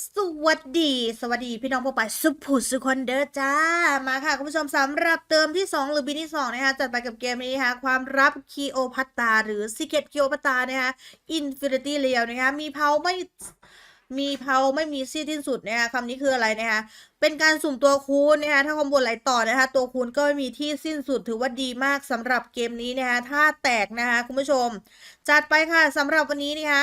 สวัสดี สวัสดีพี่น้องพวกไปสุภูสุคนเด้อจ้า มาค่ะ คุณผู้ชมสำหรับเติมที่ 2 หรือบินที่ 2 นะคะ จัดไปกับเกมนี้นะคะความรับคีโอพัตตา หรือซิเกตคีโอพัตตานะคะอินฟินิตี้เรียวนะคะ มีเพาไม่มีเพาไม่มีสิ้นที่สุดนะคะคำนี้คืออะไรนะคะเป็นการสุ่มตัวคูณนะคะถ้าคอมโบไหลต่อนะคะตัวคูณก็ไม่มีที่สิ้นสุดถือว่าดีมากสำหรับเกมนี้นะคะถ้าแตกนะคะคุณผู้ชม จัดไปค่ะสำหรับวันนี้นะคะ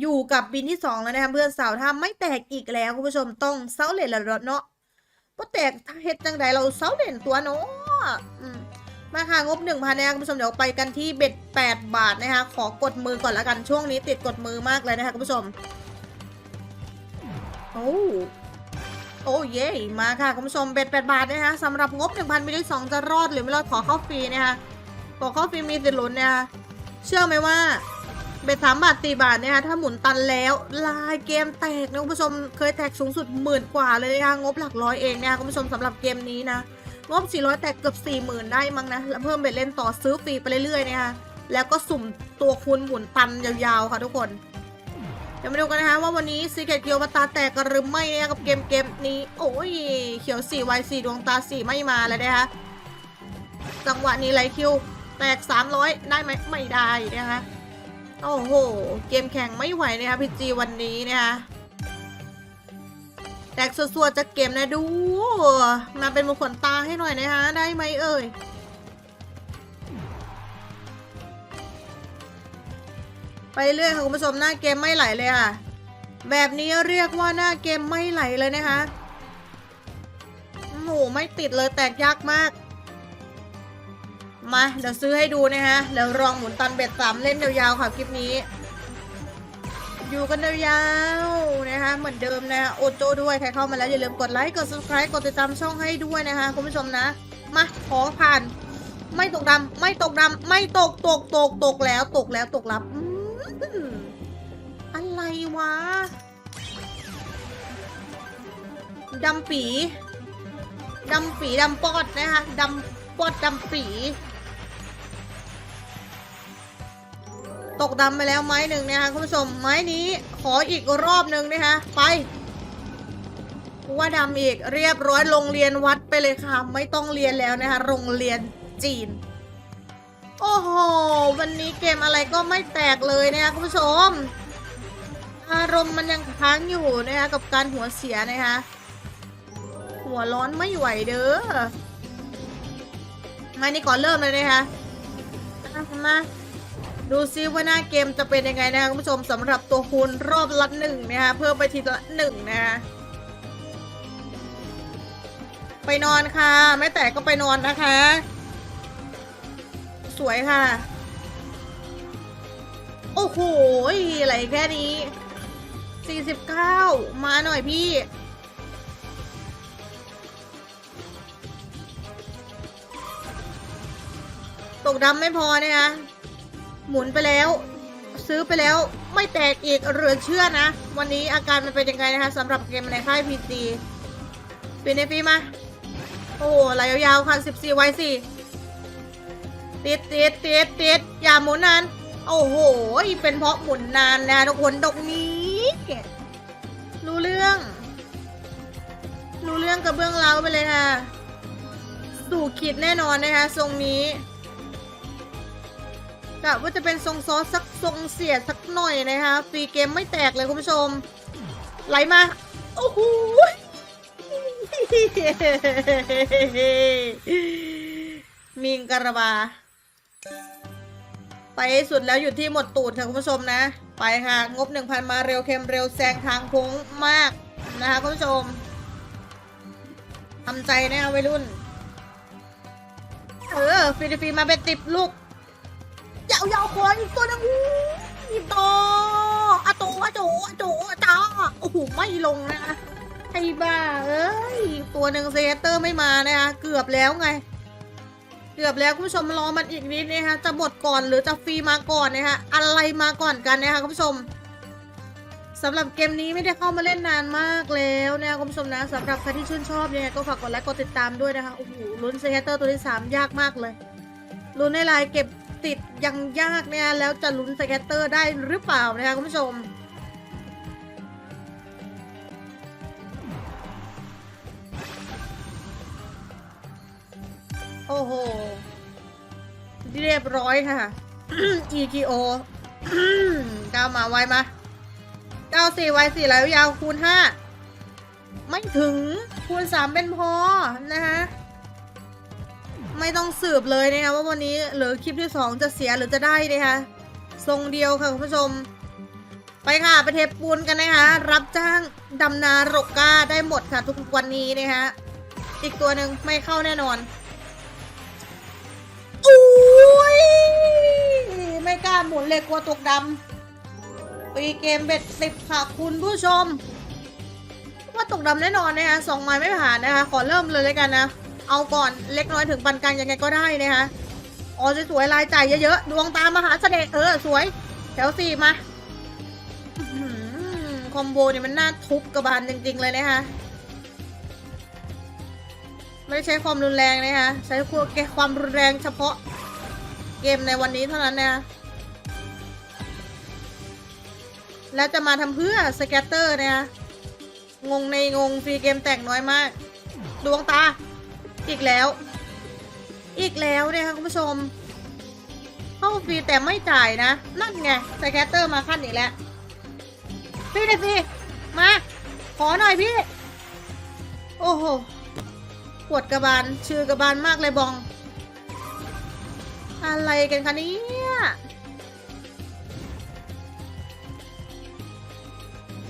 อยู่กับบินที่สองแล้วนะคะเพื่อนสาวถ้าไม่แตกอีกแล้วคุณผู้ชมต้องเซาเลนละเนาะว่าแตกเฮ็ดจังใดเราเซาเลนตัวเนาะมาค่ะงบหนึ่งพันนะคะคุณผู้ชมเดี๋ยวไปกันที่เบ็ดแปดบาทนะคะขอกดมือก่อนละกันช่วงนี้ติดกดมือมากเลยนะคะคุณผู้ชมโอ้โอ้เย่มาค่ะคุณผู้ชมเบ็ดแปดบาทนะคะสำหรับงบหนึ่งพันบินที่สองจะรอดหรือไม่รอดขอเข้าฟรีนะคะขอเข้าฟรีมีสิทธิ์ลุ้นนะคะเชื่อไหมว่า เบ็ดสามบาทสี่บาทเนี่ยค่ะถ้าหมุนตันแล้วลายเกมแตกนะคุณผู้ชมเคยแตกสูงสุดหมื่นกว่าเลยนะคะงบหลักร้อยเองนะคะคุณผู้ชมสำหรับเกมนี้นะงบ 400 แตกเกือบ 40,000 ได้มั้งนะ แล้วเพิ่มเบ็ดเล่นต่อซื้อฟรีไปเรื่อยๆนะคะแล้วก็สุ่มตัวคูณหมุนตันยาวๆค่ะทุกคนเดี๋ยวมาดูกันนะคะว่าวันนี้ซีเกตเกียวมาตาแตกกันหรือไม่เนี่ยกับเกมเกมนี้ โอ้ย เขียว4ไว4ดวงตา4ไม่มาเลยนะคะจังหวะนี้ไรคิวแตก 300 ได้ไหมไม่ได้นะคะ โอ้โห เกมแข่งไม่ไหวนะคะพี่จีวันนี้นะคะแตกสัวๆจะเกมนะดู มาเป็นมงคลตาให้หน่อยนะคะได้ไหมเอ่ยไปเรื่อยค่ะคุณผู้ชมหน้าเกมไม่ไหลเลยค่ะ แบบนี้เรียกว่าหน้าเกมไม่ไหลเลยนะคะโอ้โหไม่ติดเลยแตกยากมาก มาเดี๋ยวซื้อให้ดูนะคะเดี๋ยวลองหมุนตันเบ็ดสามเล่นยาวๆค่ะคลิปนี้ อยู่กันยาวๆนะคะเหมือนเดิมนะคะโอโจด้วยใครเข้ามาแล้วอย่าลืมกดไลค์กด subscribe กดติดตามช่องให้ด้วยนะคะคุณผู้ชมนะ มาขอผ่าน ไม่ตกดำไม่ตกดำไม่ตกตกตกตกแล้วตกแล้วตกลับอืมอะไรวะดำปีดำปีดำปอดนะคะดำปอดดำปี ตกดำไปแล้วไม้หนึ่งนะคะคุณผู้ชมไม้นี้ขออีกรอบหนึ่งนะคะไปว่าดำอีกเรียบร้อยโรงเรียนวัดไปเลยค่ะ ไม่ต้องเรียนแล้วนะคะโรงเรียนจีน โอ้โห วันนี้เกมอะไรก็ไม่แตกเลยนะคะคุณผู้ชม อารมณ์มันยังค้างอยู่นะคะกับการหัวเสียนะคะหัวร้อนไม่ไหวเด้อมานี่ก่อนเริ่มเลยนะคะอะมา ดูซิว่าหน้าเกมจะเป็นยังไงนะคะคุณผู้ชมสำหรับตัวคูณรอบละหนึ่งนะคะเพิ่มไปทีละหนึ่งนะคะไปนอนค่ะ ไม่แตกก็ไปนอนนะคะ สวยค่ะ โอ้โหอะไรแค่นี้ 49 มาหน่อยพี่ ตกดำไม่พอนะคะ หมุนไปแล้ว ซื้อไปแล้วไม่แตกอีกเหลือเชื่อนะ วันนี้อาการมันเป็นยังไงนะคะสำหรับเกมในค่ายพีจีปีในปีมา โอ้โหไหลยาวๆค่ะ14ไว้สิติดติดติดติดอย่าหมุนนาน โอ้โห เป็นเพราะหมุนนานนะทุกคนตรงนี้ รู้เรื่อง รู้เรื่องกับเบื้องเล้าไปเลยค่ะ สู่ขีดแน่นอนนะคะทรงนี้ กะว่าจะเป็นทรงซอสสักทรงเสียดสักหน่อยนะคะฟรีเกมไม่แตกเลยคุณผู้ชม ไหลมา โอ้โหมิงกระบา ไปสุดแล้วอยู่ที่หมดตูดค่ะคุณผู้ชมนะ ไปค่ะ งบ 1,000 มาเร็วเค็มเร็วแซงทางโค้งมากนะคะคุณผู้ชมทำใจนะวัยรุ่น เออฟิลิปปินส์มาเป็นติบลูก ยาวยาวๆขออีกตัวหนึงอู้อีโตอะโตอะโจอะโจอะจ้าโอ้โหไม่ลงนะคะไอ้บ้าเอ้ยตัวหนึ่งเซเตอร์ไม่มานะคะเกือบแล้วไง เกือบแล้วคุณผู้ชมรอมันอีกนิดนะคะจะหมดก่อนหรือจะฟรีมาก่อนนะคะอะไรมาก่อนกันนะคะคุณผู้ชมสำหรับเกมนี้ไม่ได้เข้ามาเล่นนานมากแล้วนะคะคุณผู้ชมนะสำหรับใครที่ชื่นชอบยังไงก็ฝากกดไลค์กดติดตามด้วยนะคะโอ้โหลุ้นเซเตอร์ตัวที่สามยากมากเลยลุ้นในลน์เก็บ ติดยังยากเนี่ยแล้วจะลุ้นสเกตเตอร์ได้หรือเปล่านะคะคุณผู้ชม โอ้โห เรียบร้อยค่ะ EGO ก้าวมาไวมาเก้าสี่ไวสี่แล้วยาวคูณห้าไม่ถึงคูณสามเป็นพอนะคะ ไม่ต้องสืบเลยนะคะว่าวันนี้เหรือคลิปที่สองจะเสียหรือจะได้นะคะทรงเดียวค่ะคุณผู้ชม ไปค่ะไปเทปูนกันนะคะรับจ้างดำนารกกาได้หมดค่ะทุกวันนี้นะคะอีกตัวหนึ่งไม่เข้าแน่นอนอุ้ยไม่กล้าหมุนเลยกลัวตกดำปีเกมเบ็ดสิบค่ะคุณผู้ชม ว่าตกดำแน่นอนนะคะสองไม้ไม่ผ่านนะคะ ขอเริ่มเลยเลยกันนะ เอาก่อนเล็กน้อยถึงปานกลางยังไงก็ได้นะคะอ๋อสวยๆลายจ่ายเยอะๆดวงตามมหาเสน่ห์เออสวย แถวสี่มาคอมโบเนี่ยมันน่าทุบกระบาลจริง ๆ เลยนะคะไม่ได้ใช้ความรุนแรงนะคะใช้ความรุนแรงเฉพาะเกมในวันนี้เท่านั้นนะคะแล้วจะมาทำเพื่อสแกตเตอร์นะคะงงในงงฟรีเกมแตกน้อยมาก ดวงตา อีกแล้ว อีกแล้วเนี่ยค่ะคุณผู้ชม เข้าฟรีแต่ไม่จ่ายนะ นั่นไงสแกตเตอร์มาขั้นอีกแล้วพี่หน่อยสิมา ขอหน่อยพี่ โอ้โหปวดกระบาลชื่อกระบาลมากเลยบอง อะไรกันคะเนี่ย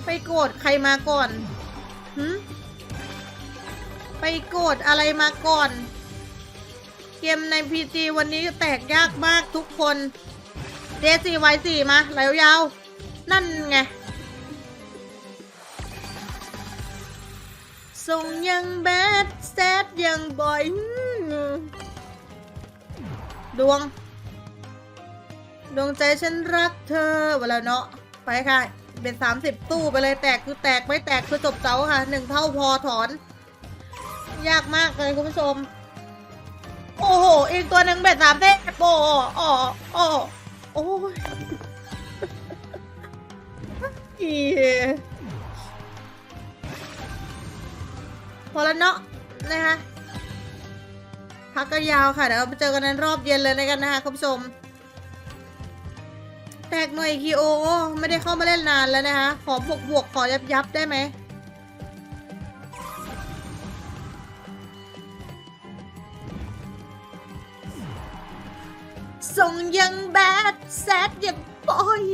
ไปโกรธใครมาก่อนหืม ไปโกรธอะไรมาก่อน เกมใน PG วันนี้แตกยากมากทุกคนเดซีไวสี่มาไหลยาวๆนั่นไง ส่งยังแบดแซดยังบ่อยอืมดวง ดวงใจฉันรักเธอเวลาเนาะ ไปค่ะ เป็นสามสิบตู้ไปเลยแตกคือแตกไม่แตกคือจบเจ้าค่ะหนึ่งเท่าพอถอน ยากมากเลยคุณผู้ชม โอ้โห อีกตัวหนึ่งเบ็ดสามเต้โอ้อ๋ออ๋อโอ้ยอีพอแล้วเนาะนะคะพักก็ยาวค่ะ เดี๋ยวเราไปเจอกันในรอบเย็นเลยในกันนะคะคุณผู้ชม แตกหน่อยคีโอ ไม่ได้เข้ามาเล่นนานแล้วนะคะ ขอบวกบวกขอยับยับได้ไหม งยังแบดแซดยังป่อย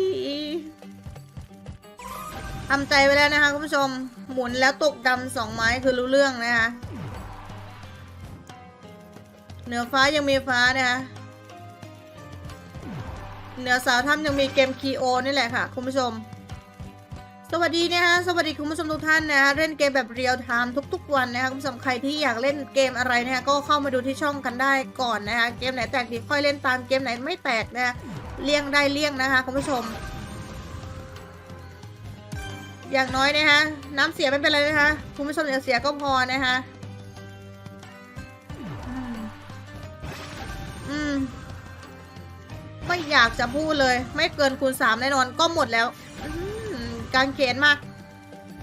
ทำใจไว้แล้วนะคะคุณผู้ชม หมุนแล้วตกดำสองไม้คือรู้เรื่องนะคะเหนือฟ้ายังมีฟ้านะคะเหนือสาวถ้ำยังมีเกมคีโอนี่แหละค่ะ คุณผู้ชม สวัสดีนะคะสวัสดีคุณผู้ชมทุกท่านนะคะเล่นเกมแบบเรียลไทม์ทุก ๆ วันนะคะคุณผู้ชมใครที่อยากเล่นเกมอะไรนะคะก็เข้ามาดูที่ช่องกันได้ก่อนนะคะเกมไหนแตกดีค่อยเล่นตามเกมไหนไม่แตกนะะเลี่ยงได้เลี่ยงนะคะคุณผู้ชม อย่างน้อยนะคะน้ำเสียไม่เป็นไรนะคะคุณผู้ชมอย่าเสียก็พอนะคะอืมไม่อยากจะพูดเลย ไม่เกินคูณสามแน่นอนก็หมดแล้วอื การเขียนมา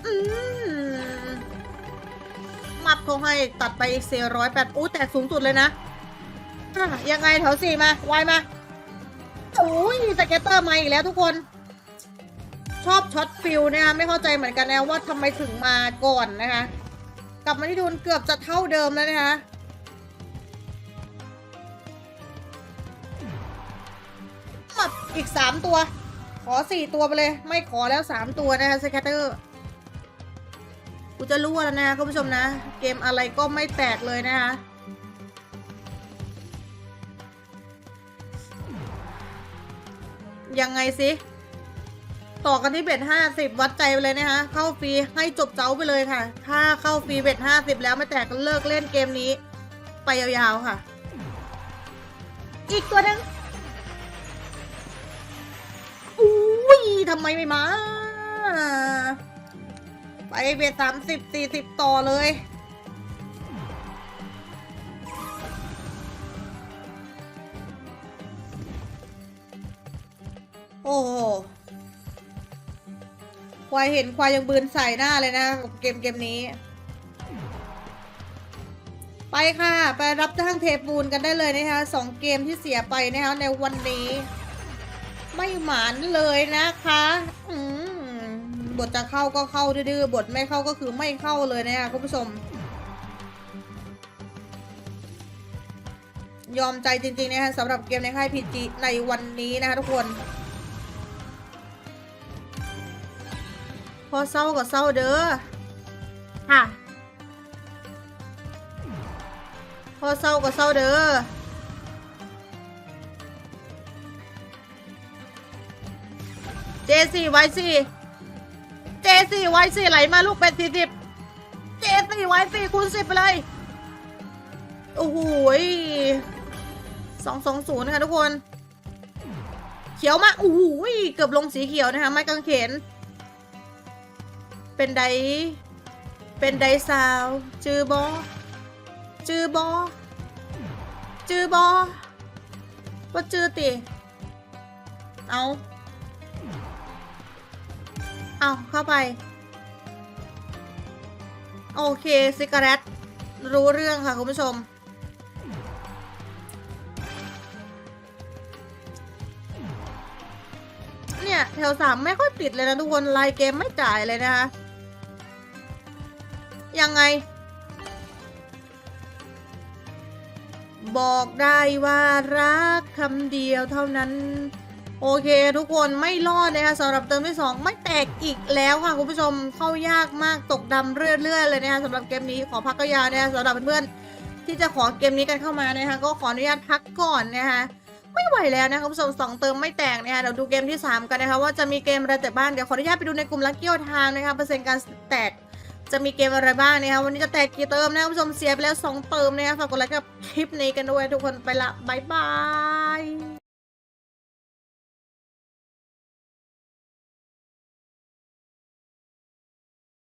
อืมมับเขาให้ตัดไปอีกสี่ร้อยแปดอู้แต่สูงสุดเลยนะ ยังไงแถวสี่มาไวมา โอ้ยสเก็ตเตอร์มาอีกแล้วทุกคน ชอบช็อตฟิลนะคะไม่เข้าใจเหมือนกันนะว่าทำไมถึงมาก่อนนะคะ กลับมาที่ทุนเกือบจะเท่าเดิมแล้วนะคะหมดอีกสามตัว อสี่ตัวไปเลย ไม่ขอแล้วสามตัวนะคะสแคตเตอร์กูจะรู้แล้วนะคะคุณผู้ชมนะ เกมอะไรก็ไม่แตกเลยนะคะยังไงสิ ต่อกันที่เบ็ดห้าสิบวัดใจไปเลยนะคะเข้าฟรีให้จบเจ้าไปเลยค่ะ ถ้าเข้าฟรีเบ็ดห้าสิบแล้วไม่แตกก็เลิกเล่นเกมนี้ ไปยาวๆค่ะ อีกตัวนึง ทำไมไม่มา ไปเบียดสามสิบสี่สิบต่อเลย โอ้ควายเห็นควายยังบืนใส่หน้าเลยนะเกมเกมนี้ ไปค่ะ ไปรับจ้างเทปูนกันได้เลยนะคะสองเกมที่เสียไปนะคะในวันนี้ ไม่หมานเลยนะคะอืมบทจะเข้าก็เข้าดื้อๆบทไม่เข้าก็คือไม่เข้าเลยนะคะคุณผู้ชม ยอมใจจริงๆนะคะสำหรับเกมในค่ายพีจีในวันนี้นะคะทุกคนพอเศร้าก็เศร้าเด้อค่ะพอเศร้าก็เศร้าเด้อ เจสี่ไว้สี่เจสี่ไว้สี่ไหลมาลูกเป็นสี่สิบเจสี่ไว้สี่คูณสิบไปเลย โอ้โหสองสองศูนย์ค่ะทุกคน เขียวมาโอ้โหเกือบลงสีเขียวนะคะไม้กางเขน เป็นได เป็นไดซาว จือบอจือบอจือบอว่าจือติ เอา เอาเข้าไป โอเคซิกาเรตรู้เรื่องค่ะ คุณผู้ชม เนี่ยแถวสามไม่ค่อยติดเลยนะทุกคนไลน์เกมไม่จ่ายเลยนะคะ ยังไง บอกได้ว่ารักคำเดียวเท่านั้น โอเค ทุกคนไม่รอดนะคะสำหรับเติมที่ 2 ไม่แตกอีกแล้วค่ะคุณผู้ชมเข้ายากมากตกดำเรื่อยๆเลยนะคะสำหรับเกมนี้ขอพักก็ยาวนะคะสำหรับเพื่อนๆที่จะขอเกมนี้กันเข้ามานะคะก็ขออนุญาตพักก่อนนะคะไม่ไหวแล้วนะคะคุณผู้ชมสองเติมไม่แตกนะคะเดี๋ยวดูเกมที่ 3 กันนะคะว่าจะมีเกมอะไรแต่บ้างเดี๋ยวขออนุญาตไปดูในกลุ่มลักเกี้ยวทางนะคะเปอร์เซ็นต์การแตกจะมีเกมอะไรบ้างนะคะวันนี้จะแตกกี่เติมนะคุณผู้ชมเสียไปแล้ว 2 เติมนะคะฝากกดไลค์กับคลิปนี้กันด้วยทุกคนไปละบายบาย